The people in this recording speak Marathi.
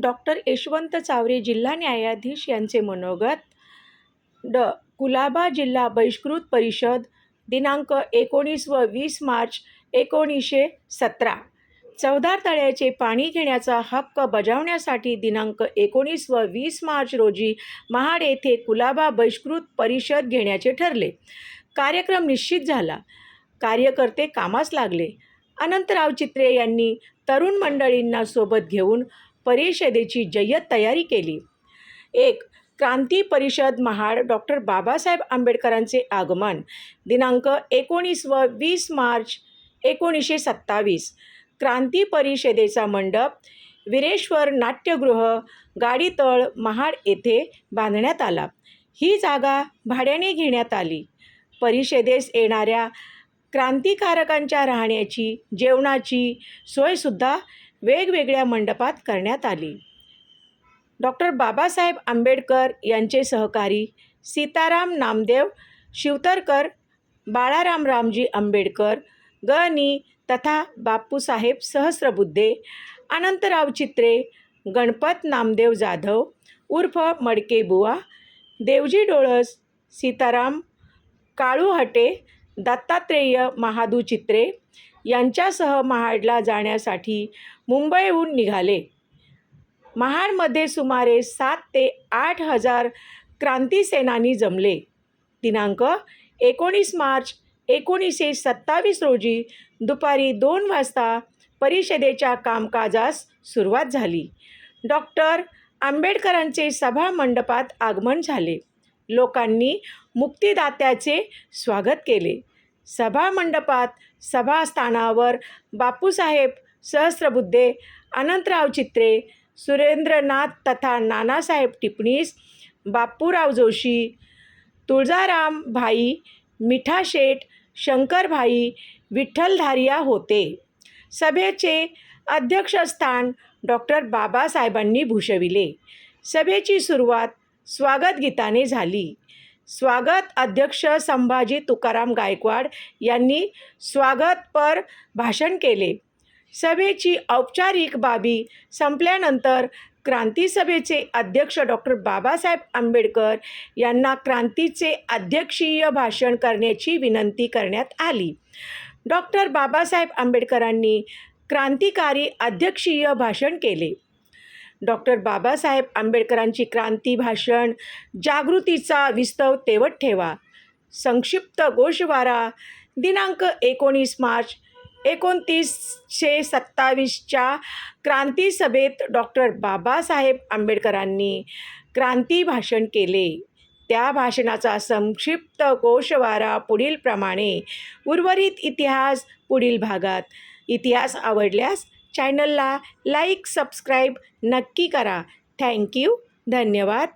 डॉक्टर यशवंत चावरे जिल्हा न्यायाधीश यांचे मनोगत. ड. कुलाबा जिल्हा बहिष्कृत परिषद दिनांक एकोणीस व वीस मार्च एकोणीसशे सतरा. चवदार तळ्याचे पाणी घेण्याचा हक्क बजावण्यासाठी दिनांक एकोणीस व वीस मार्च रोजी महाड येथे कुलाबा बहिष्कृत परिषद घेण्याचे ठरले. कार्यक्रम निश्चित झाला. कार्यकर्ते कामास लागले. अनंतराव चित्रे यांनी तरुण मंडळींना सोबत घेऊन परिषदेची जय्यत तयारी केली. एक क्रांती परिषद महाड डॉक्टर बाबासाहेब आंबेडकरांचे आगमन दिनांक एकोणीस व वीस मार्च एकोणीसशे सत्तावीस. क्रांती परिषदेचा मंडप विरेश्वर नाट्यगृह गाडीतळ महाड येथे बांधण्यात आला. ही जागा भाड्याने घेण्यात आली. परिषदेस येणाऱ्या क्रांतिकारकांच्या राहण्याची जेवणाची सोयसुद्धा वेगवेगळ्या मंडपात करण्यात आली. डॉक्टर बाबासाहेब आंबेडकर यांचे सहकारी सीताराम नामदेव शिवतरकर बाळाराम रामजी आंबेडकर ग. तथा बापूसाहेब सहस्रबुद्धे अनंतराव चित्रे गणपत नामदेव जाधव उर्फ मडके बुवा देवजी डोळस सीताराम काळू हटे दत्तात्रेय महादू चित्रे यांच्यासह महाडला जाण्यासाठी मुंबईहून निघाले. महाडमध्ये सुमारे सात ते आठ हजार क्रांतीसेनानी जमले. दिनांक एकोणीस मार्च एकोणीसशे सत्तावीस रोजी दुपारी दोन वाजता परिषदेच्या कामकाजास सुरुवात झाली. डॉक्टर आंबेडकरांचे सभा मंडपात आगमन झाले. लोकांनी मुक्तिदात्याचे स्वागत केले. सभामंडपात सभास्थानावर बापूसाहेब सहस्रबुद्धे अनंतराव चित्रे सुरेंद्रनाथ तथा नानासाहेब टिपणीस बापूराव जोशी तुळजाराम भाई मिठा शेठ शंकरभाई विठ्ठलधारिया होते. सभेचे अध्यक्षस्थान डॉक्टर बाबासाहेबांनी भूषविले. सभेची सुरुवात स्वागतगीताने झाली. स्वागत अध्यक्ष संभाजी तुकाराम गायकवाड यांनी स्वागतपर भाषण केले. सभेची औपचारिक बाबी संपल्यानंतर क्रांतीसभेचे अध्यक्ष डॉक्टर बाबासाहेब आंबेडकर यांना क्रांतीचे अध्यक्षीय भाषण करण्याची विनंती करण्यात आली. डॉक्टर बाबासाहेब आंबेडकरांनी क्रांतिकारी अध्यक्षीय भाषण केले. डॉक्टर बाबासाहेब आंबेडकरांची क्रांती भाषण जागृतीचा विस्तव तेवत ठेवा. संक्षिप्त गोषवारा दिनांक एकोणीस मार्च एकोणतीसशे सत्तावीसच्या क्रांती सभेत डॉक्टर बाबासाहेब आंबेडकरांनी क्रांती भाषण केले. त्या भाषणाचा संक्षिप्त गोषवारा पुढीलप्रमाणे उर्वरित इतिहास पुढील भागात. इतिहास आवडल्यास चॅनलला लाईक सबस्क्राईब नक्की करा. थँक्यू धन्यवाद.